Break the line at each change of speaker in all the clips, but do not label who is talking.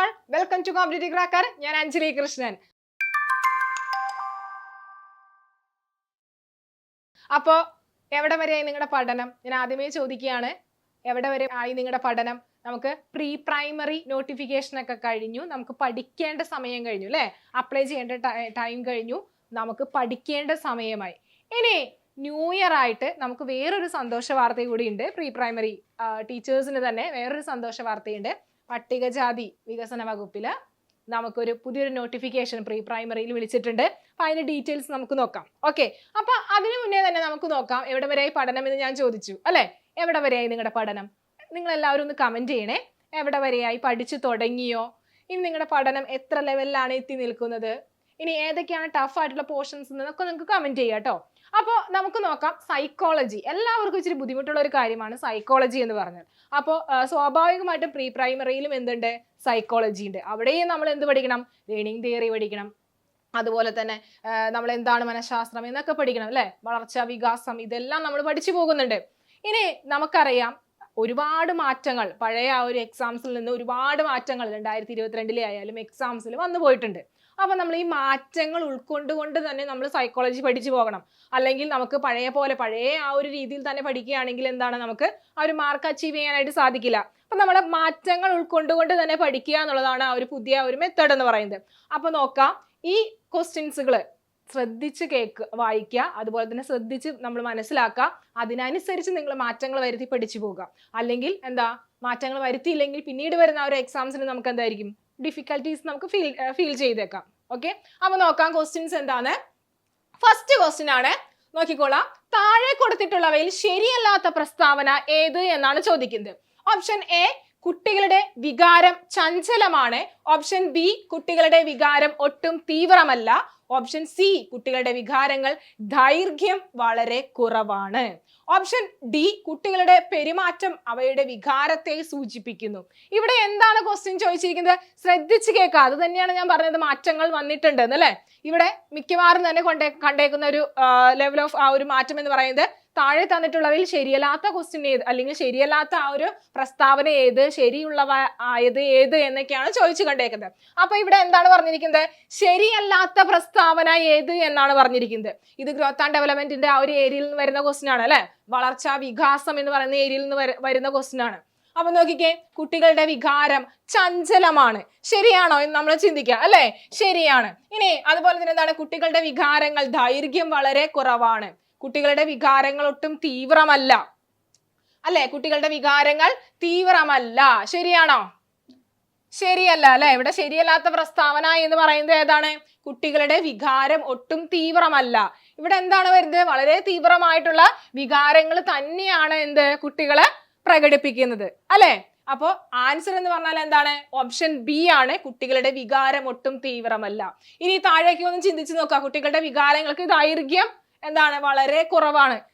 All welcome to competitive cracker ഞാൻ അഞ്ജലി കൃഷ്ണൻ. അപ്പോ എവിടെ വരെയായി നിങ്ങളുടെ പഠനം? ഞാൻ ആദ്യമേ ചോദിക്കുകയാണ്. എവിടെ വരെ ആയി നിങ്ങളുടെ പഠനം? നമുക്ക് പ്രീ പ്രൈമറി നോട്ടിഫിക്കേഷൻ ഒക്കെ കഴിഞ്ഞു. നമുക്ക് പഠിക്കേണ്ട സമയം കഴിഞ്ഞു അല്ലേ? അപ്ലൈ ചെയ്യേണ്ട ടൈം കഴിഞ്ഞു. നമുക്ക് പഠിക്കേണ്ട സമയമായി. ഇനി ന്യൂ ഇയർ ആയിട്ട് നമുക്ക് വേറൊരു സന്തോഷ വാർത്ത കൂടി ഉണ്ട്. പ്രീ പ്രൈമറി ടീച്ചേഴ്സിന് തന്നെ വേറൊരു സന്തോഷ വാർത്തയുണ്ട്. പട്ടികജാതി വികസന വകുപ്പിൽ നമുക്കൊരു പുതിയൊരു നോട്ടിഫിക്കേഷൻ പ്രീ പ്രൈമറിയിൽ വിളിച്ചിട്ടുണ്ട്. അപ്പം അതിന്റെ ഡീറ്റെയിൽസ് നമുക്ക് നോക്കാം. ഓക്കെ അപ്പം അതിനു മുന്നേ തന്നെ നമുക്ക് നോക്കാം എവിടെ വരെയായി പഠനം എന്ന് ഞാൻ ചോദിച്ചു. അല്ലേ? എവിടെ വരെയായി നിങ്ങളുടെ പഠനം? നിങ്ങൾ എല്ലാവരും ഒന്ന് കമന്റ് ചെയ്യണേ. എവിടെ വരെയായി? പഠിച്ചു തുടങ്ങിയോ? ഇനി നിങ്ങളുടെ പഠനം എത്ര ലെവലിലാണ് എത്തി നിൽക്കുന്നത്? ഇനി ഏതൊക്കെയാണ് ടഫ് ആയിട്ടുള്ള പോർഷൻസ് എന്നൊക്കെ നിങ്ങൾക്ക് കമന്റ് ചെയ്യാം കേട്ടോ. അപ്പോൾ നമുക്ക് നോക്കാം സൈക്കോളജി എല്ലാവർക്കും ഇച്ചിരി ബുദ്ധിമുട്ടുള്ള ഒരു കാര്യമാണ് സൈക്കോളജി എന്ന് പറഞ്ഞാൽ. അപ്പോൾ സ്വാഭാവികമായിട്ടും പ്രീ പ്രൈമറിയിലും എന്തുണ്ട്? സൈക്കോളജി ഉണ്ട്. അവിടെയും നമ്മൾ എന്ത് പഠിക്കണം? ലേണിംഗ് തിയറി പഠിക്കണം. അതുപോലെ തന്നെ നമ്മൾ എന്താണ് മനഃശാസ്ത്രം എന്നൊക്കെ പഠിക്കണം അല്ലേ? വളർച്ച വികാസം ഇതെല്ലാം നമ്മൾ പഠിച്ചു പോകുന്നുണ്ട്. ഇനി നമുക്കറിയാം ഒരുപാട് മാറ്റങ്ങൾ. പഴയ ആ ഒരു എക്സാംസിൽ നിന്ന് ഒരുപാട് മാറ്റങ്ങൾ രണ്ടായിരത്തി ഇരുപത്തിരണ്ടിലെ ആയാലും എക്സാംസിൽ വന്നു പോയിട്ടുണ്ട്. അപ്പൊ നമ്മൾ ഈ മാറ്റങ്ങൾ ഉൾക്കൊണ്ടുകൊണ്ട് തന്നെ നമ്മൾ സൈക്കോളജി പഠിച്ചു പോകണം. അല്ലെങ്കിൽ നമുക്ക് പഴയ പോലെ പഴയ ആ ഒരു രീതിയിൽ തന്നെ പഠിക്കുകയാണെങ്കിൽ എന്താണ് നമുക്ക് ആ ഒരു മാർക്ക് അച്ചീവ് ചെയ്യാനായിട്ട് സാധിക്കില്ല. അപ്പൊ നമ്മൾ മാറ്റങ്ങൾ ഉൾക്കൊണ്ടുകൊണ്ട് തന്നെ പഠിക്കുക എന്നുള്ളതാണ് ആ ഒരു പുതിയ ഒരു മെത്തേഡ് എന്ന് പറയുന്നത്. അപ്പൊ നോക്കാം. ഈ ക്വസ്റ്റ്യൻസുകൾ ശ്രദ്ധിച്ച് കേക്ക് വായിക്കുക അതുപോലെ തന്നെ ശ്രദ്ധിച്ച് നമ്മൾ മനസ്സിലാക്കുക. അതിനനുസരിച്ച് നിങ്ങൾ മാറ്റങ്ങൾ വരുത്തി പഠിച്ചു പോകുക അല്ലെങ്കിൽ എന്താ? മാറ്റങ്ങൾ വരുത്തിയില്ലെങ്കിൽ പിന്നീട് വരുന്ന ആ ഒരു എക്സാംസിന് നമുക്ക് എന്തായിരിക്കും? ഡിഫിക്കൽട്ടീസ് നമുക്ക് ഫീൽ ഫീൽ ചെയ്തേക്കാം. ഓക്കെ അപ്പൊ നോക്കാം ക്വസ്റ്റ്യൻസ് എന്താണ്? ഫസ്റ്റ് ക്വസ്റ്റ്യൻ ആണ്. നോക്കിക്കോളാം. താഴെ കൊടുത്തിട്ടുള്ളവയിൽ ശരിയല്ലാത്ത പ്രസ്താവന ഏത് എന്നാണ് ചോദിക്കുന്നത്. ഓപ്ഷൻ എ കുട്ടികളുടെ വികാരം ചഞ്ചലമാണ്. ഓപ്ഷൻ ബി കുട്ടികളുടെ വികാരം ഒട്ടും തീവ്രമല്ല. ഓപ്ഷൻ സി കുട്ടികളുടെ വികാരങ്ങൾ ദൈർഘ്യം വളരെ കുറവാണ്. ഓപ്ഷൻ ഡി കുട്ടികളുടെ പെരുമാറ്റം അവയുടെ വികാരത്തെ സൂചിപ്പിക്കുന്നു. ഇവിടെ എന്താണ് ക്വസ്റ്റ്യൻ ചോദിച്ചിരിക്കുന്നത്? ശ്രദ്ധിച്ചു കേൾക്കുക. അത് തന്നെയാണ് ഞാൻ പറഞ്ഞത്. മാറ്റങ്ങൾ വന്നിട്ടുണ്ട് എന്നല്ലേ? ഇവിടെ മിക്കവാറും തന്നെ കൊണ്ടേ കണ്ടേക്കുന്ന ഒരു ലെവൽ ഓഫ് ആ ഒരു മാറ്റം എന്ന് പറയുന്നത് താഴെ തന്നിട്ടുള്ളവയിൽ ശരിയല്ലാത്ത ക്വസ്റ്റ്യൻ ഏത്? അല്ലെങ്കിൽ ശരിയല്ലാത്ത ആ ഒരു പ്രസ്താവന ഏത്? ശരിയുള്ളവ ആയത് ഏത്? എന്നൊക്കെയാണ് ചോദിച്ചു കണ്ടേക്കുന്നത്. അപ്പൊ ഇവിടെ എന്താണ് പറഞ്ഞിരിക്കുന്നത്? ശരിയല്ലാത്ത പ്രസ്താവന ഏത് എന്നാണ് പറഞ്ഞിരിക്കുന്നത്. ഇത് ഗ്രോത്ത് ആൻഡ് ഡെവലപ്മെന്റിന്റെ ആ ഒരു ഏരിയയിൽ നിന്ന് വരുന്ന ക്വസ്റ്റ്യൻ ആണ് അല്ലെ? വളർച്ച വികാസം എന്ന് പറയുന്ന ഏരിയയിൽ നിന്ന് വര- വരുന്ന ക്വസ്റ്റ്യൻ ആണ്. അപ്പൊ നോക്കിക്കേ കുട്ടികളുടെ വികാരം ചഞ്ചലമാണ്. ശരിയാണോ എന്ന് നമ്മൾ ചിന്തിക്കുക അല്ലേ? ശരിയാണ്. ഇനി അതുപോലെ തന്നെ എന്താണ്? കുട്ടികളുടെ വികാരങ്ങൾ ദൈർഘ്യം വളരെ കുറവാണ്. കുട്ടികളുടെ വികാരങ്ങൾ ഒട്ടും തീവ്രമല്ല. അല്ലെ? കുട്ടികളുടെ വികാരങ്ങൾ തീവ്രമല്ല. ശരിയാണോ? ശരിയല്ല അല്ലെ? ഇവിടെ ശരിയല്ലാത്ത പ്രസ്താവന എന്ന് പറയുന്നത് ഏതാണ്? കുട്ടികളുടെ വികാരം ഒട്ടും തീവ്രമല്ല. ഇവിടെ എന്താണ് വരുന്നത്? വളരെ തീവ്രമായിട്ടുള്ള വികാരങ്ങൾ തന്നെയാണ് എന്ത്? കുട്ടികളെ പ്രകടിപ്പിക്കുന്നത്. അല്ലെ? അപ്പോ ആൻസർ എന്ന് പറഞ്ഞാൽ എന്താണ്? ഓപ്ഷൻ ബി ആണ്. കുട്ടികളുടെ വികാരം ഒട്ടും തീവ്രമല്ല. ഇനി താഴേക്ക് ഒന്ന് ചിന്തിച്ചു നോക്കുക കുട്ടികളുടെ വികാരങ്ങൾക്ക് ദൈർഘ്യം എന്താണ്? വളരെ കുറവാണ്.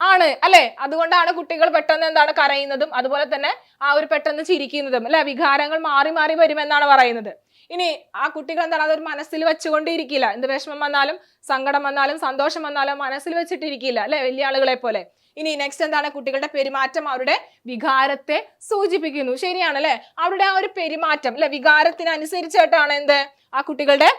ആണ് അല്ലെ? അതുകൊണ്ടാണ് കുട്ടികൾ പെട്ടെന്ന് എന്താണ് കരയുന്നതും അതുപോലെ തന്നെ ആ ഒരു പെട്ടെന്ന് ചിരിക്കുന്നതും അല്ലെ? വികാരങ്ങൾ മാറി മാറി വരുമെന്നാണ് പറയുന്നത്. ഇനി ആ കുട്ടികൾ എന്താണ് അതൊരു മനസ്സിൽ വെച്ചുകൊണ്ടിരിക്കില്ല. എന്ത് വിഷമം വന്നാലും സങ്കടം വന്നാലും സന്തോഷം വന്നാലും മനസ്സിൽ വെച്ചിട്ടിരിക്കില്ല അല്ലെ? വലിയ ആളുകളെ പോലെ. ഇനി നെക്സ്റ്റ് എന്താണ്? കുട്ടികളുടെ പെരുമാറ്റം അവരുടെ വികാരത്തെ സൂചിപ്പിക്കുന്നു. ശരിയാണ് അല്ലെ? അവരുടെ ആ ഒരു പെരുമാറ്റം അല്ലെ? വികാരത്തിനനുസരിച്ചായിട്ടാണ് എന്ത്? ആ കുട്ടികളുടെ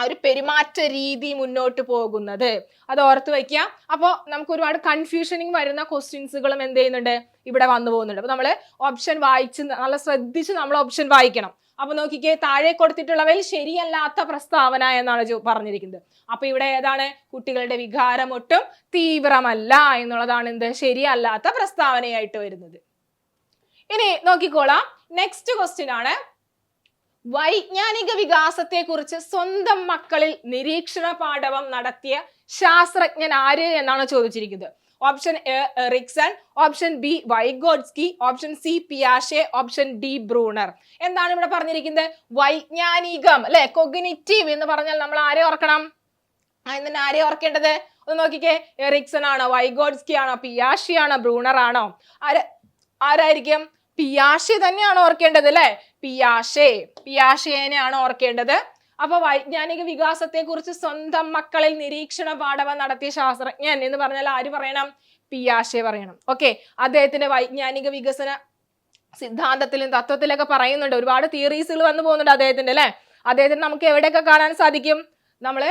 ഒരു പെരുമാറ്റ രീതി മുന്നോട്ട് പോകുന്നത്. അത് ഓർത്ത് വയ്ക്കുക. അപ്പോൾ നമുക്ക് ഒരുപാട് കൺഫ്യൂഷനിങ് വരുന്ന ക്വസ്റ്റ്യൻസുകളും എന്ത് ചെയ്യുന്നുണ്ട്? ഇവിടെ വന്നു പോകുന്നുണ്ട്. അപ്പോൾ നമ്മൾ ഓപ്ഷൻ വായിച്ച് നല്ല ശ്രദ്ധിച്ച് നമ്മൾ ഓപ്ഷൻ വായിക്കണം. അപ്പൊ നോക്കിക്കേ താഴെ കൊടുത്തിട്ടുള്ളവയിൽ ശരിയല്ലാത്ത പ്രസ്താവന എന്നാണ് പറഞ്ഞിരിക്കുന്നത്. അപ്പൊ ഇവിടെ ഏതാണ്? കുട്ടികളുടെ വികാരം ഒട്ടും തീവ്രമല്ല എന്നുള്ളതാണ് എന്ത്? ശരിയല്ലാത്ത പ്രസ്താവനയായിട്ട് വരുന്നത്. ഇനി നോക്കിക്കോളാം. നെക്സ്റ്റ് ക്വസ്റ്റ്യൻ ആണ്. വൈജ്ഞാനിക വികാസത്തെക്കുറിച്ച് സ്വന്തം മക്കളിൽ നിരീക്ഷണ പാഠവം നടത്തിയ ശാസ്ത്രജ്ഞൻ ആര് എന്നാണ് ചോദിച്ചിരിക്കുന്നത്. Option A Erikson option B Vygotsky. Option C പിയാഷെ. Option D Bruner. എന്താണ് ഇവിടെ പറഞ്ഞിരിക്കുന്നത്? വൈജ്ഞാനികം അല്ലെ? കൊഗ്നിറ്റീവ് എന്ന് പറഞ്ഞാൽ നമ്മൾ ആരെ ഓർക്കണം? അതിന് ആരെ ഓർക്കേണ്ടത്? ഒന്ന് നോക്കിക്കേ. എറിക്സൺ ആണോ? വൈഗോഡ്സ്കി ആണോ? പിയാഷി ആണോ? ബ്രൂണർ ആണോ? ആര് ആരായിരിക്കും? പിയാഷെ തന്നെയാണ് ഓർക്കേണ്ടത് അല്ലെ? പിയാഷെ. പിയാഷേനെയാണ് ഓർക്കേണ്ടത്. അപ്പൊ വൈജ്ഞാനിക വികാസത്തെ കുറിച്ച് സ്വന്തം മക്കളിൽ നിരീക്ഷണ പാഠവം നടത്തിയ ശാസ്ത്രജ്ഞൻ എന്ന് പറഞ്ഞാൽ ആര് പറയണം? പിയാഷെ പറയണം. ഓക്കെ. അദ്ദേഹത്തിന്റെ വൈജ്ഞാനിക വികസന സിദ്ധാന്തത്തിലും തത്വത്തിലൊക്കെ പറയുന്നുണ്ട്. ഒരുപാട് തിയറീസുകൾ വന്നു പോകുന്നുണ്ട് അദ്ദേഹത്തിന്റെ അല്ലെ? അദ്ദേഹത്തിന് നമുക്ക് എവിടെയൊക്കെ കാണാൻ സാധിക്കും? നമ്മൾ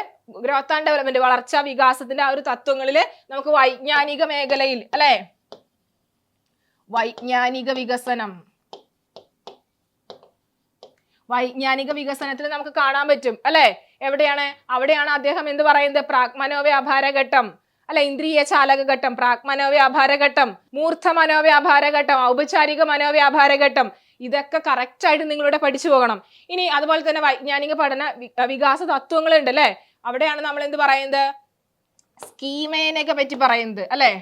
ഗ്രോത്ത് ആൻഡ് ഡെവലപ്മെന്റ് വളർച്ചാ വികാസത്തിന്റെ ആ ഒരു തത്വങ്ങളിൽ നമുക്ക് വൈജ്ഞാനിക മേഖലയിൽ അല്ലെ? വൈജ്ഞാനിക വികസനം. വൈജ്ഞാനിക വികസനത്തിൽ നമുക്ക് കാണാൻ പറ്റും. അല്ലെ? എവിടെയാണ്? അവിടെയാണ് അദ്ദേഹം എന്ത് പറയുന്നത്? പ്രാഗ്മനോവ്യാപാര ഘട്ടം. അല്ലെ? ഇന്ദ്രിയ ചാലകഘട്ടം പ്രാഗ്മനോവ്യാപാര ഘട്ടം മൂർത്ത മനോവ്യാപാര ഘട്ടം ഔപചാരിക മനോവ്യാപാര ഘട്ടം. ഇതൊക്കെ കറക്റ്റ് ആയിട്ട് നിങ്ങളിവിടെ പഠിച്ചു പോകണം. ഇനി അതുപോലെ തന്നെ വൈജ്ഞാനിക പഠന വികാസ തത്വങ്ങൾ ഉണ്ട് അല്ലെ? അവിടെയാണ് നമ്മൾ എന്ത് പറയുന്നത്? സ്കീമേനെ പറ്റി പറയുന്നത് അല്ലെ?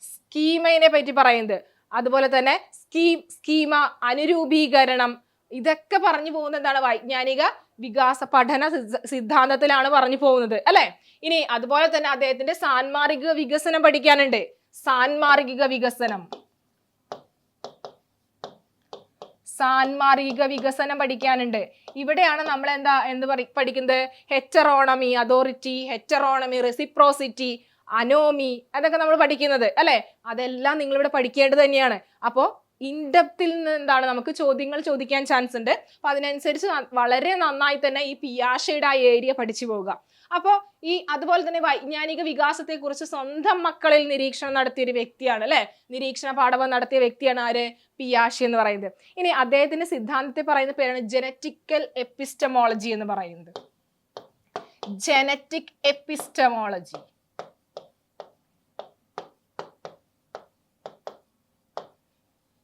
സ്കീമേനെ പറ്റി പറയുന്നത്. അതുപോലെ തന്നെ സ്കീം സ്കീമ അനുരൂപീകരണം ഇതൊക്കെ പറഞ്ഞു പോകുന്ന എന്താണ്? വൈജ്ഞാനിക വികാസ പഠന സിദ്ധാന്തത്തിലാണ് പറഞ്ഞു പോകുന്നത് അല്ലെ? ഇനി അതുപോലെ തന്നെ അദ്ദേഹത്തിന്റെ സാൻമാർഗിക വികസനം പഠിക്കാനുണ്ട്. സാൻമാർഗിക വികസനം. സാൻമാർഗിക വികസനം പഠിക്കാനുണ്ട്. ഇവിടെയാണ് നമ്മൾ എന്താ എന്ത് പഠിക്കുന്നത്? Heteronomy authority heteronomy reciprocity anomie അതൊക്കെ നമ്മൾ പഠിക്കുന്നത് അല്ലെ? അതെല്ലാം നിങ്ങൾ ഇവിടെ പഠിക്കേണ്ടത് തന്നെയാണ്. അപ്പോൾ ഇൻഡെപ്തിൽ നിന്ന് എന്താണ് നമുക്ക് ചോദ്യങ്ങൾ ചോദിക്കാൻ ചാൻസ് ഉണ്ട്. അപ്പൊ അതിനനുസരിച്ച് വളരെ നന്നായി തന്നെ ഈ പിയാഷയുടെ ആ ഏരിയ പഠിച്ചു പോവുക. അപ്പോൾ ഈ അതുപോലെ തന്നെ വൈജ്ഞാനിക വികാസത്തെ കുറിച്ച് സ്വന്തം മക്കളിൽ നിരീക്ഷണം നടത്തിയ ഒരു വ്യക്തിയാണ് അല്ലെ? നിരീക്ഷണ പാഠവം നടത്തിയ വ്യക്തിയാണ് ആര്? പിയാഷി എന്ന് പറയുന്നത്. ഇനി അദ്ദേഹത്തിന്റെ സിദ്ധാന്തത്തെ പറയുന്ന പേരാണ് ജനറ്റിക്കൽ എപ്പിസ്റ്റമോളജി എന്ന് പറയുന്നത്. ജനറ്റിക് എപ്പിസ്റ്റമോളജി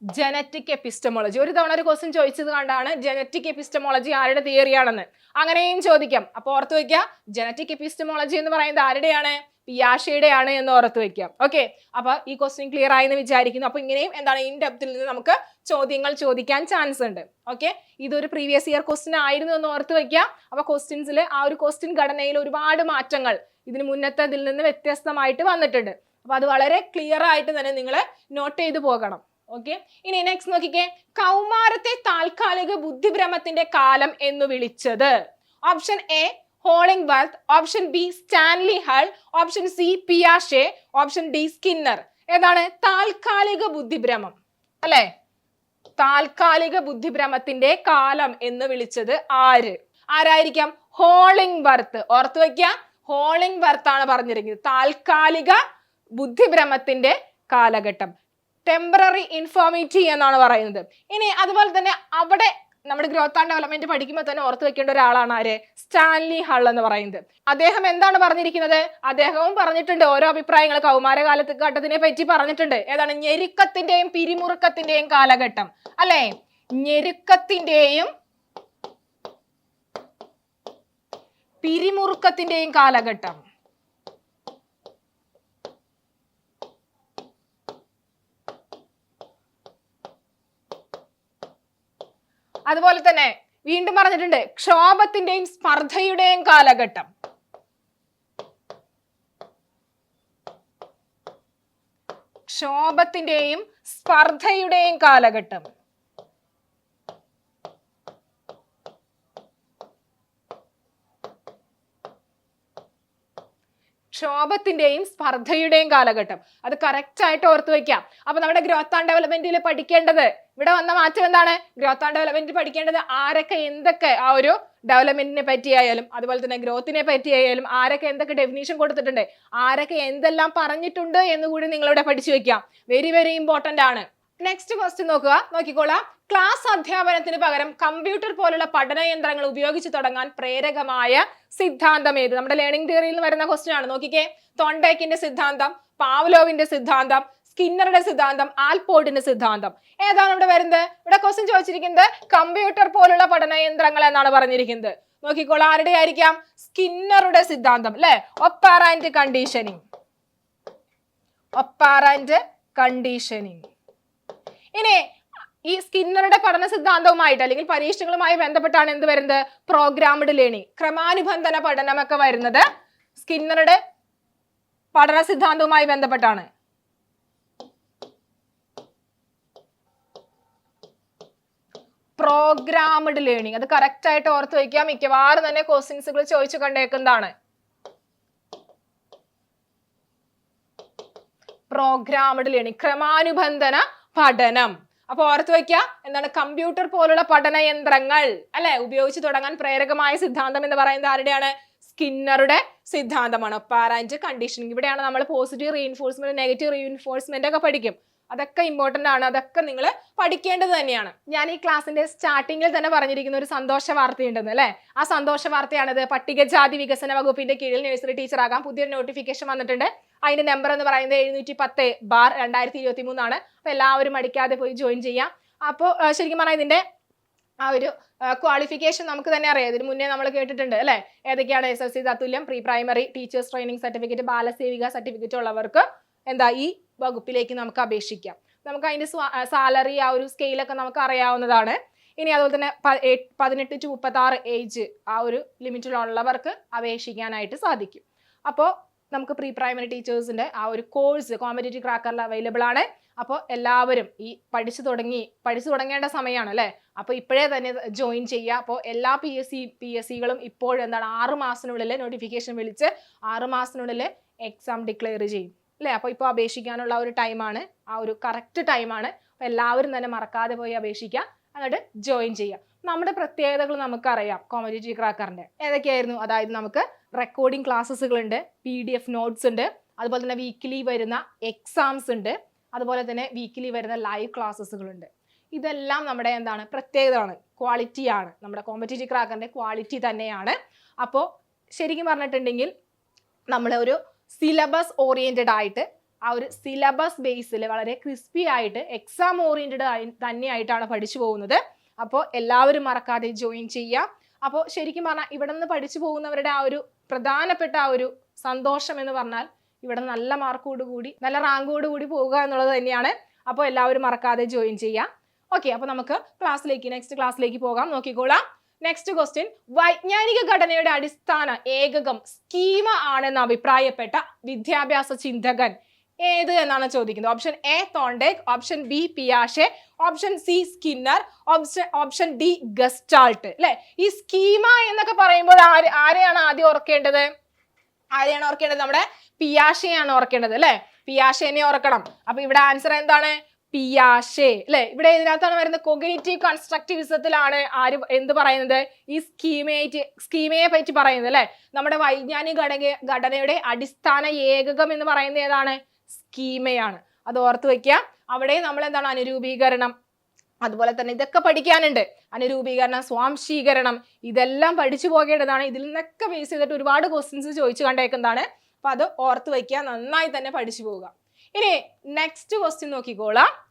ജനറ്റിക് എപ്പിസ്റ്റമോളജി ഒരു തവണ ഒരു ക്വസ്റ്റ്യൻ ചോദിച്ചത് കണ്ടാണ് ജനറ്റിക് എപ്പിസ്റ്റമോളജി ആരുടെ തിയറിയാണെന്ന് അങ്ങനെയും ചോദിക്കാം. അപ്പോൾ ഓർത്ത് വെക്കുക ജനറ്റിക് എപ്പിസ്റ്റമോളജി എന്ന് പറയുന്നത് ആരുടെയാണ്? പിയാഷയുടെയാണ് എന്ന് ഓർത്ത് വെക്കാം ഓക്കെ അപ്പൊ ഈ ക്വസ്റ്റ്യൻ ക്ലിയർ ആയെന്ന് വിചാരിക്കുന്നു. അപ്പൊ ഇങ്ങനെയും എന്താണ് ഇൻ ഡെപ്തിൽ നിന്ന് നമുക്ക് ചോദ്യങ്ങൾ ചോദിക്കാൻ ചാൻസ് ഉണ്ട്. ഓക്കെ ഇതൊരു പ്രീവിയസ് ഇയർ ക്വസ്റ്റ്യൻ ആയിരുന്നു എന്ന് ഓർത്ത് വെക്കാം അപ്പൊ ക്വസ്റ്റ്യൻസിൽ ആ ഒരു ക്വസ്റ്റ്യൻ ഘടനയിൽ ഒരുപാട് മാറ്റങ്ങൾ ഇതിന് മുന്നത്തെ ഇതിൽ നിന്ന് വ്യത്യസ്തമായിട്ട് വന്നിട്ടുണ്ട്. അപ്പൊ അത് വളരെ ക്ലിയർ ആയിട്ട് തന്നെ നിങ്ങൾ നോട്ട് ചെയ്ത് പോകണം. ഓക്കെ ഇനി നെക്സ്റ്റ് നോക്കിക്കേ. കൗമാരത്തെ താൽക്കാലിക ബുദ്ധിഭ്രമത്തിന്റെ കാലം എന്ന് വിളിച്ചത്. Option A Hollingworth option B Stanley Hall option C പിയാഷെ option D Skinner ഏതാണ്? താൽക്കാലിക ബുദ്ധിഭ്രമം. അല്ലെ? താൽക്കാലിക ബുദ്ധിഭ്രമത്തിന്റെ കാലം എന്ന് വിളിച്ചത് ആര്? ആരായിരിക്കാം? ഹോളിംഗ് വർത്ത് ഓർത്തു വെക്കുക ഹോളിംഗ് വർത്ത് ആണ് പറഞ്ഞിരിക്കുന്നത്. താൽക്കാലിക ബുദ്ധിഭ്രമത്തിന്റെ കാലഘട്ടം. ടെമ്പററി ഇൻഫോർമിറ്റി എന്നാണ് പറയുന്നത്. ഇനി അതുപോലെ തന്നെ അവിടെ നമ്മുടെ ഗ്രോത്ത് ആൻഡ് ഡെവലപ്മെന്റ് പഠിക്കുമ്പോൾ തന്നെ ഓർത്ത് വെക്കേണ്ട ഒരാളാണ് ആര്? സ്റ്റാൻലി ഹൾ എന്ന് പറയുന്നത്. അദ്ദേഹം എന്താണ് പറഞ്ഞിരിക്കുന്നത്? അദ്ദേഹവും പറഞ്ഞിട്ടുണ്ട് ഓരോ അഭിപ്രായങ്ങൾ കൗമാരകാലത്ത് ഘട്ടത്തിനെ പറ്റി പറഞ്ഞിട്ടുണ്ട്. ഏതാണ്? ഞെരുക്കത്തിന്റെയും പിരിമുറുക്കത്തിന്റെയും കാലഘട്ടം. അല്ലെ? ഞെരുക്കത്തിന്റെയും പിരിമുറുക്കത്തിന്റെയും കാലഘട്ടം. അതുപോലെ തന്നെ വീണ്ടും പറഞ്ഞിട്ടുണ്ട് ക്ഷോഭത്തിന്റെയും സ്പർദ്ധയുടെയും കാലഘട്ടം. ക്ഷോഭത്തിന്റെയും സ്പർദ്ധയുടെയും കാലഘട്ടം. ക്ഷോഭത്തിന്റെയും സ്പർദ്ധയുടെയും കാലഘട്ടം. അത് കറക്റ്റ് ആയിട്ട് ഓർത്ത് വെക്കാം. അപ്പൊ നമ്മുടെ ഗ്രോത്ത് ആൻഡ് ഡെവലപ്മെന്റിൽ പഠിക്കേണ്ടത് ഇവിടെ വന്ന മാറ്റം എന്താണ്? ഗ്രോത്ത് ആൻഡ് ഡെവലപ്മെന്റ് പഠിക്കേണ്ടത് ആരൊക്കെ എന്തൊക്കെ ആ ഒരു ഡെവലപ്മെന്റിനെ പറ്റിയായാലും അതുപോലെ തന്നെ ഗ്രോത്തിനെ പറ്റിയായാലും ആരൊക്കെ എന്തൊക്കെ ഡെഫിനേഷൻ കൊടുത്തിട്ടുണ്ട് ആരൊക്കെ എന്തെല്ലാം പറഞ്ഞിട്ടുണ്ട് എന്ന് കൂടി നിങ്ങളിവിടെ പഠിച്ചു വെക്കാം. വെരി വെരി ഇമ്പോർട്ടന്റ് ആണ്. നെക്സ്റ്റ് ക്വസ്റ്റ്യൻ നോക്കുക. നോക്കിക്കോളാം. ക്ലാസ് അധ്യാപനത്തിന് പകരം കമ്പ്യൂട്ടർ പോലുള്ള പഠന യന്ത്രങ്ങൾ ഉപയോഗിച്ച് തുടങ്ങാൻ പ്രേരകമായ സിദ്ധാന്തം ഏത്? നമ്മുടെ ലേണിംഗ് തിയറിയിൽ നിന്ന് വരുന്ന ക്വസ്റ്റ്യൻ ആണ്. നോക്കിക്കേ. തൊണ്ടേക്കിന്റെ സിദ്ധാന്തം പാവ്ലോവിന്റെ സിദ്ധാന്തം സ്കിന്നറുടെ സിദ്ധാന്തം ആൽപോർഡിന്റെ സിദ്ധാന്തം. ഏതാണ് ഇവിടെ വരുന്നത്? ഇവിടെ ക്വസ്റ്റ്യൻ ചോദിച്ചിരിക്കുന്നത് കമ്പ്യൂട്ടർ പോലുള്ള പഠന യന്ത്രങ്ങൾ എന്നാണ് പറഞ്ഞിരിക്കുന്നത്. നോക്കിക്കോളാം ആരുടെ ആയിരിക്കാം? സ്കിന്നറുടെ സിദ്ധാന്തം അല്ലെ? ഒപ്പാറാൻഡ് കണ്ടീഷനിങ് ഒപ്പാറാൻഡ് കണ്ടീഷനിങ് ഇനി ഈ സ്കിന്നറുടെ പഠന സിദ്ധാന്തവുമായിട്ട് അല്ലെങ്കിൽ പരീക്ഷകളുമായി ബന്ധപ്പെട്ടാണ് എന്ത് വരുന്നത്? പ്രോഗ്രാമഡ് ലേണിംഗ് ക്രമാനുബന്ധന പഠനമൊക്കെ വരുന്നത് സ്കിന്നറുടെ പഠന സിദ്ധാന്തവുമായി ബന്ധപ്പെട്ടാണ്. പ്രോഗ്രാംഡ് ലേണിംഗ് അത് കറക്റ്റ് ആയിട്ട് ഓർത്ത് വയ്ക്കുക. മിക്കവാറും തന്നെ ക്വസ്റ്റ്യൻസുകൾ ചോദിച്ചു കണ്ടേക്കുന്നതാണ്. പ്രോഗ്രാമഡ് ലേണിംഗ് ക്രമാനുബന്ധന പഠനം. അപ്പൊ ഓർത്ത് വെക്കുക എന്താണ് കമ്പ്യൂട്ടർ പോലുള്ള പഠന യന്ത്രങ്ങൾ അല്ലെ? ഉപയോഗിച്ച് തുടങ്ങാൻ പ്രേരകമായ സിദ്ധാന്തം എന്ന് പറയുന്നത് ആരുടെയാണ്? സ്കിന്നറുടെ സിദ്ധാന്തമാണ്. പാരാഞ്ച് കണ്ടീഷനിങ് ഇവിടെയാണ് നമ്മൾ പോസിറ്റീവ് റീഇൻഫോഴ്സ്മെന്റ് നെഗറ്റീവ് റീഇൻഫോഴ്സ്മെന്റ് ഒക്കെ പഠിക്കും. അതൊക്കെ ഇമ്പോർട്ടന്റ് ആണ്. അതൊക്കെ നിങ്ങൾ പഠിക്കേണ്ടത് തന്നെയാണ്. ഞാൻ ഈ ക്ലാസ്സിന്റെ സ്റ്റാർട്ടിങ്ങിൽ തന്നെ പറഞ്ഞിരിക്കുന്ന ഒരു സന്തോഷ വാർത്തയുണ്ടെന്ന് അല്ലേ? ആ സന്തോഷ വാർത്തയാണത്. പട്ടികജാതി വികസന വകുപ്പിന്റെ കീഴിൽ നഴ്സറി ടീച്ചറാകാൻ പുതിയൊരു നോട്ടിഫിക്കേഷൻ വന്നിട്ടുണ്ട്. അതിന്റെ നമ്പർ എന്ന് പറയുന്നത് എഴുന്നൂറ്റി പത്ത് ബാർ രണ്ടായിരത്തി ഇരുപത്തി മൂന്നാണ് അപ്പോൾ എല്ലാവരും അടിക്കാതെ പോയി ജോയിൻ ചെയ്യാം. അപ്പോൾ ശരിക്കും പറഞ്ഞാൽ ഇതിന്റെ ആ ഒരു ക്വാളിഫിക്കേഷൻ നമുക്ക് തന്നെ അറിയാം. ഇതിന് മുന്നേ നമ്മൾ കേട്ടിട്ടുണ്ട് അല്ലേ? ഏതൊക്കെയാണ് S S C തത്തുല്യം pre primary teachers training certificate Balasevika certificate ഉള്ളവർക്ക് എന്താ ഈ വകുപ്പിലേക്ക് നമുക്ക് അപേക്ഷിക്കാം. നമുക്ക് അതിന്റെ സാലറി ആ ഒരു സ്കെയിലൊക്കെ നമുക്ക് അറിയാവുന്നതാണ്. ഇനി അതുപോലെ തന്നെ പതിനെട്ട് ടു മുപ്പത്തി ആറ് ഏജ് ആ ഒരു ലിമിറ്റിലുള്ളവർക്ക് അപേക്ഷിക്കാനായിട്ട് സാധിക്കും. അപ്പോൾ നമുക്ക് പ്രീ പ്രൈമറി ടീച്ചേഴ്സിന്റെ ആ ഒരു കോഴ്സ് കോമ്പറ്റേറ്റീവ് ക്രാക്കറിൽ അവൈലബിൾ ആണ്. അപ്പോൾ എല്ലാവരും ഈ പഠിച്ചു തുടങ്ങി പഠിച്ചു തുടങ്ങേണ്ട സമയമാണ് അല്ലേ? അപ്പോൾ ഇപ്പോഴേ തന്നെ ജോയിൻ ചെയ്യുക. അപ്പോൾ എല്ലാ P S C P S സികളും ഇപ്പോഴെന്താണ് ആറ് മാസത്തിനുള്ളിൽ നോട്ടിഫിക്കേഷൻ വിളിച്ച് ആറ് മാസത്തിനുള്ളിൽ എക്സാം ഡിക്ലെയർ ചെയ്യും. അല്ലേ? അപ്പോൾ ഇപ്പോൾ അപേക്ഷിക്കാനുള്ള ഒരു ടൈമാണ് ആ ഒരു കറക്റ്റ് ടൈമാണ് അപ്പോൾ എല്ലാവരും തന്നെ മറക്കാതെ പോയി അപേക്ഷിക്കുക എന്നിട്ട് ജോയിൻ ചെയ്യുക. നമ്മുടെ പ്രത്യേകതകൾ നമുക്കറിയാം. കോമഡിറ്റി ക്രാക്കറിന്റെ ഏതൊക്കെയായിരുന്നു? അതായത് നമുക്ക് റെക്കോർഡിംഗ് ക്ലാസ്സുകളുണ്ട് പി ഡി എഫ് നോട്ട്സ് ഉണ്ട്. അതുപോലെ തന്നെ വീക്കിലി വരുന്ന എക്സാംസ് ഉണ്ട്. അതുപോലെ തന്നെ വീക്കിലി വരുന്ന ലൈവ് ക്ലാസ്സുകളുണ്ട് ഇതെല്ലാം നമ്മുടെ എന്താണ്? പ്രത്യേകതയാണ് ക്വാളിറ്റിയാണ് നമ്മുടെ കോമ്പറ്റീറ്റീവ് ക്രാക്കറിന്റെ ക്വാളിറ്റി തന്നെയാണ്. അപ്പോൾ ശരിക്കും പറഞ്ഞിട്ടുണ്ടെങ്കിൽ നമ്മളൊരു സിലബസ് ഓറിയന്റഡ് ആയിട്ട് ആ ഒരു സിലബസ് ബേസിൽ വളരെ ക്രിസ്പി ആയിട്ട് എക്സാം ഓറിയന്റഡ് തന്നെയായിട്ടാണ് പഠിച്ചു പോകുന്നത്. അപ്പോൾ എല്ലാവരും മറക്കാതെ ജോയിൻ ചെയ്യുക. അപ്പോൾ ശരിക്കും പറഞ്ഞാൽ ഇവിടെ നിന്ന് പഠിച്ചു പോകുന്നവരുടെ ആ ഒരു പ്രധാനപ്പെട്ട ആ ഒരു സന്തോഷം എന്ന് പറഞ്ഞാൽ ഇവിടെ നല്ല മാർക്കോട് കൂടി നല്ല റാങ്കോട് കൂടി പോവുക എന്നുള്ളത് തന്നെയാണ്. അപ്പോൾ എല്ലാവരും മറക്കാതെ ജോയിൻ ചെയ്യാം ഓക്കെ അപ്പോൾ നമുക്ക് ക്ലാസ്സിലേക്ക് നെക്സ്റ്റ് ക്ലാസ്സിലേക്ക് പോകാം. നോക്കിക്കോളാം. നെക്സ്റ്റ് ക്വസ്റ്റ്യൻ വൈജ്ഞാനിക ഘടനയുടെ അടിസ്ഥാന ഏകകം സ്കീമ ആണെന്ന് അഭിപ്രായപ്പെട്ട വിദ്യാഭ്യാസ ചിന്തകൻ ഏത് എന്നാണ് ചോദിക്കുന്നത്? Option A Thorndike option B പിയാഷെ option C Skinner option option D Gestalt അല്ലെ ഈ സ്കീമ എന്നൊക്കെ പറയുമ്പോൾ ആര് ആരെയാണ് ആദ്യം ഓർക്കേണ്ടത്? ആരെയാണ് ഓർക്കേണ്ടത്? നമ്മുടെ പിയാഷെയാണ് ഓർക്കേണ്ടത് അല്ലെ പിയാഷേനെ ഓർക്കണം. അപ്പൊ ഇവിടെ ആൻസർ എന്താണ്? പിയാഷെ. അല്ലെ ഇവിടെ ഇതിനകത്താണ് വരുന്നത് കൊഗനേറ്റീവ് കൺസ്ട്രക്റ്റിവിസത്തിലാണ് ആര് എന്ത് പറയുന്നത്? ഈ സ്കീമയെ സ്കീമയെ പറ്റി പറയുന്നത് അല്ലെ നമ്മുടെ വൈജ്ഞാനിക ഘടക ഘടനയുടെ അടിസ്ഥാന ഏകകം എന്ന് പറയുന്നത് ഏതാണ്? സ്കീമയാണ് അത് ഓർത്ത് വെക്കുക അവിടെ നമ്മൾ എന്താണ് അനുരൂപീകരണം. അതുപോലെ തന്നെ ഇതൊക്കെ പഠിക്കാനുണ്ട്. അനുരൂപീകരണം സ്വാംശീകരണം ഇതെല്ലാം പഠിച്ചു പോകേണ്ടതാണ്. ഇതിൽ നിന്നൊക്കെ ബേസ് ചെയ്തിട്ട് ഒരുപാട് ക്വസ്റ്റ്യൻസ് ചോദിച്ചു കണ്ടേക്കുന്നതാണ്. അപ്പൊ അത് ഓർത്ത് വയ്ക്കുക നന്നായി തന്നെ പഠിച്ചു പോവുക. ഇനി നെക്സ്റ്റ് ക്വസ്റ്റ്യൻ നോക്കിക്കോളാം.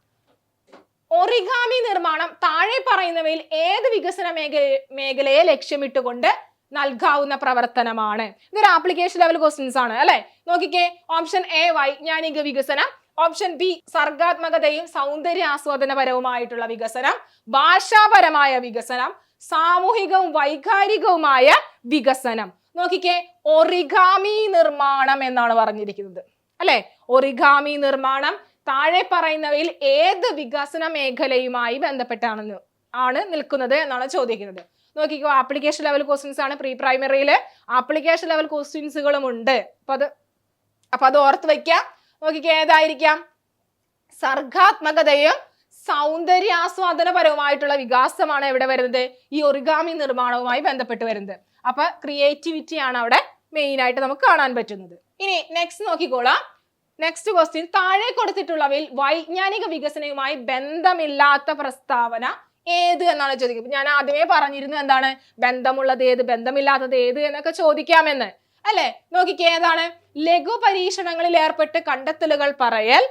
ഒറിഗാമി നിർമ്മാണം താഴെ പറയുന്നവയിൽ ഏത് വികസന മേഖല മേഖലയെ ലക്ഷ്യമിട്ടുകൊണ്ട് നൽകാവുന്ന പ്രവർത്തനമാണ്. ഇതൊരു ആപ്ലിക്കേഷൻ ലെവൽ ക്വസ്റ്റ്യൻസ് ആണ് അല്ലെ? നോക്കിക്കേ ഓപ്ഷൻ എ വൈജ്ഞാനിക വികസനം. ഓപ്ഷൻ ബി സർഗാത്മകതയും സൗന്ദര്യാസ്വാദനപരവുമായിട്ടുള്ള വികസനം. ഭാഷാപരമായ വികസനം. സാമൂഹികവും വൈകാരികവുമായ വികസനം. നോക്കിക്കേ ഒറിഗാമി നിർമ്മാണം എന്നാണ് പറഞ്ഞിരിക്കുന്നത്. അല്ലെ? ഒറിഗാമി നിർമ്മാണം താഴെ പറയുന്നവയിൽ ഏത് വികസന മേഖലയുമായി ബന്ധപ്പെട്ടാണെന്ന് ആണ് നിൽക്കുന്നത് എന്നാണ് ചോദിക്കുന്നത്. നോക്കിക്കോ ആപ്ലിക്കേഷൻ ലെവൽ ക്വസ്റ്റ്യൻസ് ആണ് പ്രീ പ്രൈമറിയിൽ ആപ്ലിക്കേഷൻ ലെവൽ ക്വസ്റ്റ്യൻസുകളും ഉണ്ട്. അപ്പൊ അത് അപ്പൊ അത് ഓർത്ത് വയ്ക്കാം നോക്കിക്കോ ഏതായിരിക്കാം? സർഗാത്മകതയും സൗന്ദര്യാസ്വാദനപരവുമായിട്ടുള്ള വികാസമാണ് എവിടെ വരുന്നത്? ഈ ഒറിഗാമി നിർമ്മാണവുമായി ബന്ധപ്പെട്ട് വരുന്നത്. അപ്പൊ ക്രിയേറ്റിവിറ്റിയാണ് അവിടെ മെയിൻ ആയിട്ട് നമുക്ക് കാണാൻ പറ്റുന്നത്. ഇനി നെക്സ്റ്റ് നോക്കിക്കോളാം. നെക്സ്റ്റ് ക്വസ്റ്റ്യൻ താഴെ കൊടുത്തിട്ടുള്ളവയിൽ വൈജ്ഞാനിക വികസനവുമായി ബന്ധമില്ലാത്ത പ്രസ്താവന ഏത് എന്നാണ് ചോദിക്കുന്നത് ഞാൻ ആദ്യമേ പറഞ്ഞിരുന്നു എന്താണ്? ബന്ധമുള്ളത് ഏത്? ബന്ധമില്ലാത്തത് ഏത് എന്നൊക്കെ ചോദിക്കാമെന്ന്. അല്ലെ? നോക്കിക്കേ ഏതാണ്? ലഘു പരീക്ഷണങ്ങളിൽ ഏർപ്പെട്ട് കണ്ടെത്തലുകൾ പറയൽ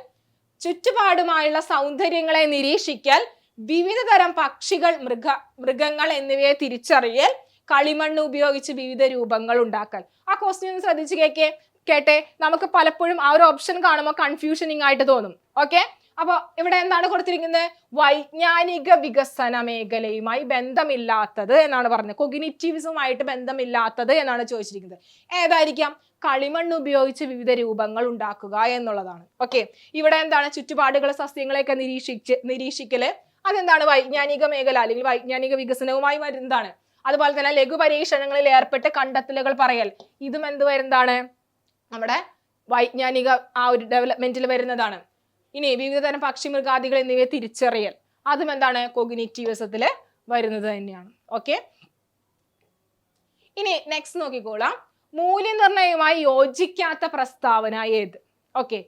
ചുറ്റുപാടുമായുള്ള സൗന്ദര്യങ്ങളെ നിരീക്ഷിക്കൽ വിവിധ തരം പക്ഷികൾ മൃഗ മൃഗങ്ങൾ എന്നിവയെ തിരിച്ചറിയൽ കളിമണ്ണ് ഉപയോഗിച്ച് വിവിധ രൂപങ്ങൾ ഉണ്ടാക്കൽ. ആ ക്വസ്റ്റ്യൻ ശ്രദ്ധിച്ചു കേക്കേ കേട്ടെ? നമുക്ക് പലപ്പോഴും ആ ഒരു ഓപ്ഷൻ കാണുമ്പോൾ കൺഫ്യൂഷനിങ് ആയിട്ട് തോന്നും. ഓക്കെ അപ്പൊ ഇവിടെ എന്താണ് കൊടുത്തിരിക്കുന്നത്? വൈജ്ഞാനിക വികസന മേഖലയുമായി ബന്ധമില്ലാത്തത് എന്നാണ് പറഞ്ഞത്. കൊഗ്നിറ്റീവ്സുമായിട്ട് ബന്ധമില്ലാത്തത് എന്നാണ് ചോദിച്ചിരിക്കുന്നത്. ഏതായിരിക്കാം? കളിമണ്ണ് ഉപയോഗിച്ച് വിവിധ രൂപങ്ങൾ ഉണ്ടാക്കുക എന്നുള്ളതാണ്. ഓക്കെ ഇവിടെ എന്താണ്? ചുറ്റുപാടുകൾ സസ്യങ്ങളെയൊക്കെ നിരീക്ഷിച്ച് നിരീക്ഷിക്കൽ. അതെന്താണ്? വൈജ്ഞാനിക മേഖല അല്ലെങ്കിൽ വൈജ്ഞാനിക വികസനവുമായി വരുന്നതാണ്. അതുപോലെ തന്നെ ലഘു പരീക്ഷണങ്ങളിൽ ഏർപ്പെട്ട് കണ്ടെത്തലുകൾ പറയൽ. ഇതും എന്ത് വരുന്നതാണ്? നമ്മുടെ വൈജ്ഞാനിക ആ ഒരു ഡെവലപ്മെന്റിൽ വരുന്നതാണ്. ഇനി വിവിധതരം പക്ഷി മൃഗാദികൾ എന്നിവയെ തിരിച്ചറിയൽ. അതും എന്താണ്? കൊഗ്നിറ്റീവിസത്തിൽ വരുന്നത് തന്നെയാണ്. ഓക്കെ ഇനി നെക്സ്റ്റ് നോക്കിക്കോളാം. മൂല്യനിർണയവുമായി യോജിക്കാത്ത പ്രസ്താവന ഏത്? ഓക്കെ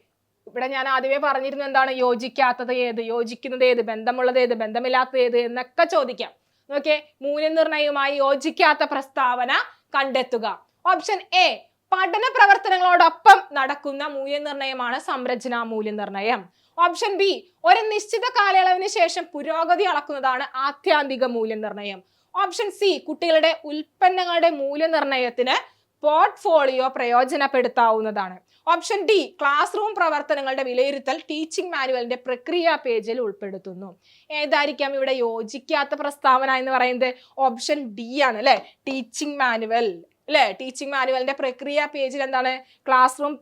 ഇവിടെ ഞാൻ ആദ്യമേ പറഞ്ഞിരുന്നു എന്താണ്? യോജിക്കാത്തത് ഏത്? യോജിക്കുന്നത് ഏത്? ബന്ധമുള്ളത് ഏത്? ബന്ധമില്ലാത്തത് ഏത്? എന്നൊക്കെ ചോദിക്കാം. ഓക്കെ മൂല്യനിർണയവുമായി യോജിക്കാത്ത പ്രസ്താവന കണ്ടെത്തുക. ഓപ്ഷൻ എ പഠന പ്രവർത്തനങ്ങളോടൊപ്പം നടക്കുന്ന മൂല്യനിർണയമാണ് സംരചനാ മൂല്യനിർണയം. ഓപ്ഷൻ ബി ഒരു നിശ്ചിത കാലയളവിന് ശേഷം പുരോഗതി അളക്കുന്നതാണ് ആത്യന്തിക മൂല്യനിർണയം. ഓപ്ഷൻ സി കുട്ടികളുടെ ഉൽപ്പന്നങ്ങളുടെ മൂല്യനിർണയത്തിന് പോർട്ട്ഫോളിയോ പ്രയോജനപ്പെടുത്താവുന്നതാണ്. ഓപ്ഷൻ ഡി ക്ലാസ് റൂം പ്രവർത്തനങ്ങളുടെ വിലയിരുത്തൽ ടീച്ചിങ് മാനുവലിന്റെ പ്രക്രിയ പേജിൽ ഉൾപ്പെടുത്തുന്നു. ഏതായിരിക്കാം ഇവിടെ യോജിക്കാത്ത പ്രസ്താവന എന്ന് പറയുന്നത്? ഓപ്ഷൻ ഡി ആണ് അല്ലെ? ടീച്ചിങ് മാനുവൽ അല്ലെ? ടീച്ചിങ് മാനുവലിന്റെ പ്രക്രിയ പേജിൽ എന്താണ്? ക്ലാസ് റൂം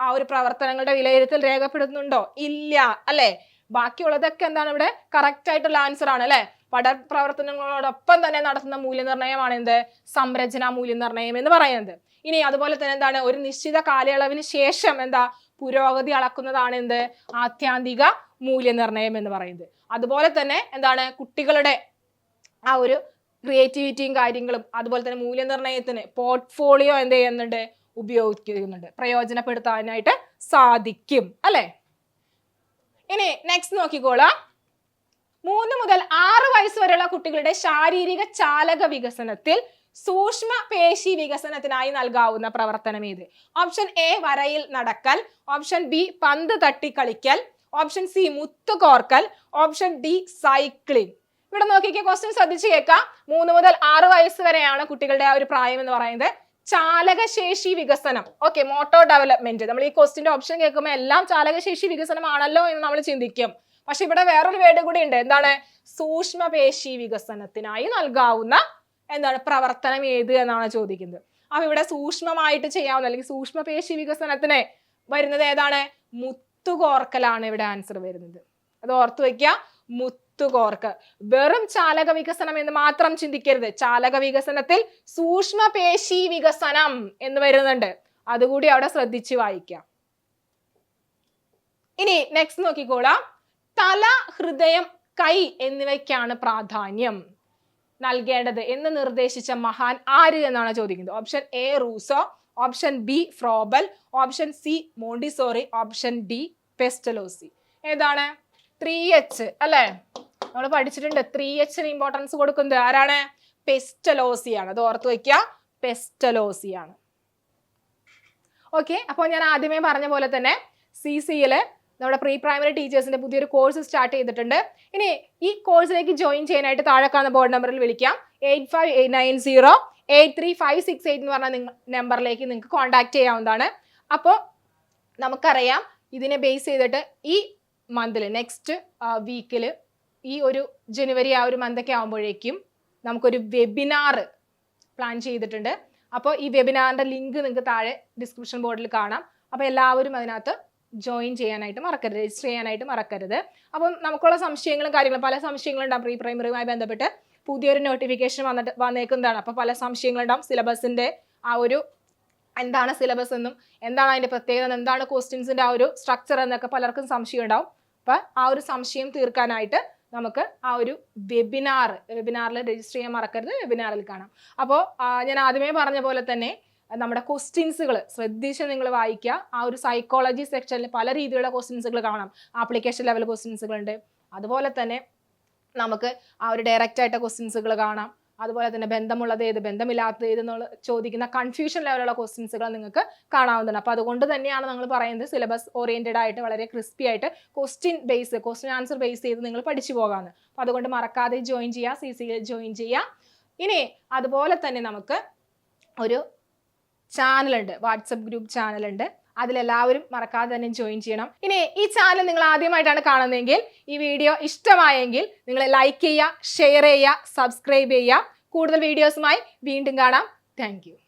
ആ ഒരു പ്രവർത്തനങ്ങളുടെ വിലയിരുത്തൽ രേഖപ്പെടുത്തുന്നുണ്ടോ? ഇല്ല. അല്ലെ? ബാക്കിയുള്ളതൊക്കെ എന്താണ് ഇവിടെ കറക്റ്റ് ആയിട്ടുള്ള ആൻസർ ആണ് അല്ലെ? പഠന പ്രവർത്തനങ്ങളോടൊപ്പം തന്നെ നടത്തുന്ന മൂല്യനിർണയമാണ് എന്ത്? സംരചനാ മൂല്യനിർണയം എന്ന് പറയുന്നത്. ഇനി അതുപോലെ തന്നെ എന്താണ്? ഒരു നിശ്ചിത കാലയളവിന് ശേഷം എന്താ? പുരോഗതി അളക്കുന്നതാണ് എന്ത്? ആത്യാന്തിക മൂല്യനിർണയം എന്ന് പറയുന്നത്. അതുപോലെ തന്നെ എന്താണ്? കുട്ടികളുടെ ആ ഒരു ക്രിയേറ്റിവിറ്റിയും കാര്യങ്ങളും അതുപോലെ തന്നെ മൂല്യനിർണയത്തിന് പോർട്ട്ഫോളിയോ എന്ത് ചെയ്യുന്നുണ്ട്? ഉപയോഗിക്കുന്നുണ്ട്. പ്രയോജനപ്പെടുത്താനായിട്ട് സാധിക്കും അല്ലെ? ഇനി നെക്സ്റ്റ് നോക്കിക്കോളാം. മൂന്ന് മുതൽ ആറ് വയസ്സ് വരെയുള്ള കുട്ടികളുടെ ശാരീരിക ചാലക വികസനത്തിൽ സൂക്ഷ്മ പേശി വികസനത്തിനായി നൽകാവുന്ന പ്രവർത്തനം ഏത്? ഓപ്ഷൻ എ വരയിൽ നടക്കൽ. ഓപ്ഷൻ ബി പന്ത് തട്ടി കളിക്കൽ ഓപ്ഷൻ സി മുത്ത് കോർക്കൽ ഓപ്ഷൻ ഡി സൈക്ലിംഗ് ഇവിടെ നോക്കിക്കേ ക്വസ്റ്റ്യൻ ശ്രദ്ധിച്ച് കേൾക്കാം. മൂന്ന് മുതൽ ആറ് വയസ്സ് വരെയാണ് കുട്ടികളുടെ ആ ഒരു പ്രായം എന്ന് പറയുന്നത്. ചാലകശേഷി വികസനം. ഓക്കെ മോട്ടോ ഡെവലപ്മെന്റ് നമ്മൾ ഈ ക്വസ്റ്റിന്റെ ഓപ്ഷൻ കേൾക്കുമ്പോൾ എല്ലാം ചാലകശേഷി വികസനമാണല്ലോ എന്ന് നമ്മൾ ചിന്തിക്കും. പക്ഷെ ഇവിടെ വേറൊരു വേർഡ് കൂടി ഉണ്ട്. എന്താണ്? സൂക്ഷ്മപേശി വികസനത്തിനായി നൽകാവുന്ന എന്താണ്? പ്രവർത്തനം ഏത് എന്നാണ് ചോദിക്കുന്നത്. അപ്പൊ ഇവിടെ സൂക്ഷ്മമായിട്ട് ചെയ്യാവുന്ന അല്ലെങ്കിൽ സൂക്ഷ്മപേശി വികസനത്തിന് വരുന്നത് ഏതാണ്? മുത്തുകോർക്കലാണ് ഇവിടെ ആൻസർ വരുന്നത്. അത് ഓർത്തു വെക്കുക. മുത്തുകോർക്ക് വെറും ചാലക വികസനം എന്ന് മാത്രം ചിന്തിക്കരുത്. ചാലക വികസനത്തിൽ സൂക്ഷ്മപേശി വികസനം എന്ന് വരുന്നുണ്ട്. അതുകൂടി അവിടെ ശ്രദ്ധിച്ച് വായിക്കാം. ഇനി നെക്സ്റ്റ് നോക്കിക്കോളാം. തല ഹൃദയം കൈ എന്നിവയ്ക്കാണ് പ്രാധാന്യം നൽകേണ്ടത് എന്ന് നിർദ്ദേശിച്ച മഹാൻ ആര് എന്നാണ് ചോദിക്കുന്നത്. Option A Rousseau option B Froebel option C Montessori option D Pestalozzi. ഏതാണ്? ത്രീ എച്ച് അല്ലേ? നമ്മൾ പഠിച്ചിട്ടുണ്ട് ത്രീ എച്ചിന് ഇമ്പോർട്ടൻസ് കൊടുക്കുന്നത് ആരാണ്? പെസ്റ്റലോസിയാണ്. അത് ഓർത്ത് വയ്ക്കുക. പെസ്റ്റലോസിയാണ്. ഓക്കെ അപ്പോൾ ഞാൻ ആദ്യമേ പറഞ്ഞ പോലെ തന്നെ സി സിയിൽ നമ്മുടെ പ്രീ പ്രൈമറി ടീച്ചേഴ്സിന്റെ പുതിയൊരു കോഴ്സ് സ്റ്റാർട്ട് ചെയ്തിട്ടുണ്ട്. ഇനി ഈ കോഴ്സിലേക്ക് ജോയിൻ ചെയ്യാനായിട്ട് താഴെ കാണുന്ന ബോർഡ് നമ്പറിൽ വിളിക്കാം. Eight five eight nine zero eight three five six eight എന്ന് പറഞ്ഞ നിങ്ങൾ നമ്പറിലേക്ക് നിങ്ങൾക്ക് കോൺടാക്ട് ചെയ്യാവുന്നതാണ്. അപ്പോൾ നമുക്കറിയാം ഇതിനെ ബേസ് ചെയ്തിട്ട് ഈ മന്തിൽ നെക്സ്റ്റ് വീക്കിൽ ഈ ഒരു ജനുവരി ആ ഒരു മന്തൊക്കെ ആകുമ്പോഴേക്കും നമുക്കൊരു വെബിനാർ പ്ലാൻ ചെയ്തിട്ടുണ്ട്. അപ്പോൾ ഈ വെബിനാറിന്റെ ലിങ്ക് നിങ്ങൾക്ക് താഴെ ഡിസ്ക്രിപ്ഷൻ ബോർഡിൽ കാണാം. അപ്പോൾ എല്ലാവരും അതിനകത്ത് ജോയിൻ ചെയ്യാനായിട്ട് മറക്കരുത്. രജിസ്റ്റർ ചെയ്യാനായിട്ട് മറക്കരുത്. അപ്പം നമുക്കുള്ള സംശയങ്ങളും കാര്യങ്ങളും പല സംശയങ്ങളും ഉണ്ടാകും പ്രീ പ്രൈമറിയുമായി ബന്ധപ്പെട്ട് പുതിയൊരു നോട്ടിഫിക്കേഷൻ വന്നിട്ട് വന്നേക്കുന്നതാണ്. അപ്പോൾ പല സംശയങ്ങളുണ്ടാവും സിലബസിന്റെ ആ ഒരു എന്താണ് സിലബസ് എന്നും എന്താണ് അതിന്റെ പ്രത്യേകത എന്താണ് ക്വസ്റ്റ്യൻസിന്റെ ആ ഒരു സ്ട്രക്ചർ എന്നൊക്കെ പലർക്കും സംശയം ഉണ്ടാവും. അപ്പം ആ ഒരു സംശയം തീർക്കാനായിട്ട് നമുക്ക് ആ ഒരു വെബിനാർ വെബിനാറിൽ രജിസ്റ്റർ ചെയ്യാൻ മറക്കരുത്. വെബിനാറിൽ കാണാം. അപ്പോൾ ഞാൻ ആദ്യമേ പറഞ്ഞ പോലെ തന്നെ നമ്മുടെ ക്വസ്റ്റ്യൻസുകൾ ശ്രദ്ധിച്ച് നിങ്ങൾ വായിക്കുക. ആ ഒരു സൈക്കോളജി സെക്ഷനിൽ പല രീതിയിലുള്ള ക്വസ്റ്റ്യൻസുകൾ കാണാം. ആപ്ലിക്കേഷൻ ലെവൽ ക്വസ്റ്റ്യൻസുകളുണ്ട് അതുപോലെ തന്നെ നമുക്ക് ആ ഒരു ഡയറക്റ്റ് ആയിട്ട് ക്വസ്റ്റ്യൻസുകൾ കാണാം. അതുപോലെ തന്നെ ബന്ധമുള്ളത് ഏത് ബന്ധമില്ലാത്തത് ഏത് എന്നുള്ള ചോദിക്കുന്ന കൺഫ്യൂഷൻ ലെവലുള്ള ക്വസ്റ്റ്യൻസുകൾ നിങ്ങൾക്ക് കാണാവുന്നതാണ്. അപ്പോൾ അതുകൊണ്ട് തന്നെയാണ് നമ്മൾ പറയുന്നത് സിലബസ് ഓറിയന്റഡ് ആയിട്ട് വളരെ ക്രിസ്പി ആയിട്ട് question base question answer base ചെയ്ത് നിങ്ങൾ പഠിച്ചു പോകാമെന്ന് അപ്പോൾ അതുകൊണ്ട് മറക്കാതെ ജോയിൻ ചെയ്യുക സി സിയിൽ ജോയിൻ ചെയ്യുക ഇനി അതുപോലെ തന്നെ നമുക്ക് ഒരു ചാനലുണ്ട് വാട്സപ്പ് ഗ്രൂപ്പ് ചാനലുണ്ട് അതിലെല്ലാവരും മറക്കാതെ തന്നെ ജോയിൻ ചെയ്യണം. ഇനി ഈ ചാനൽ നിങ്ങൾ ആദ്യമായിട്ടാണ് കാണുന്നതെങ്കിൽ ഈ വീഡിയോ ഇഷ്ടമായെങ്കിൽ നിങ്ങൾ ലൈക്ക് ചെയ്യുക ഷെയർ ചെയ്യുക സബ്സ്ക്രൈബ് ചെയ്യുക. കൂടുതൽ വീഡിയോസുമായി വീണ്ടും കാണാം. താങ്ക്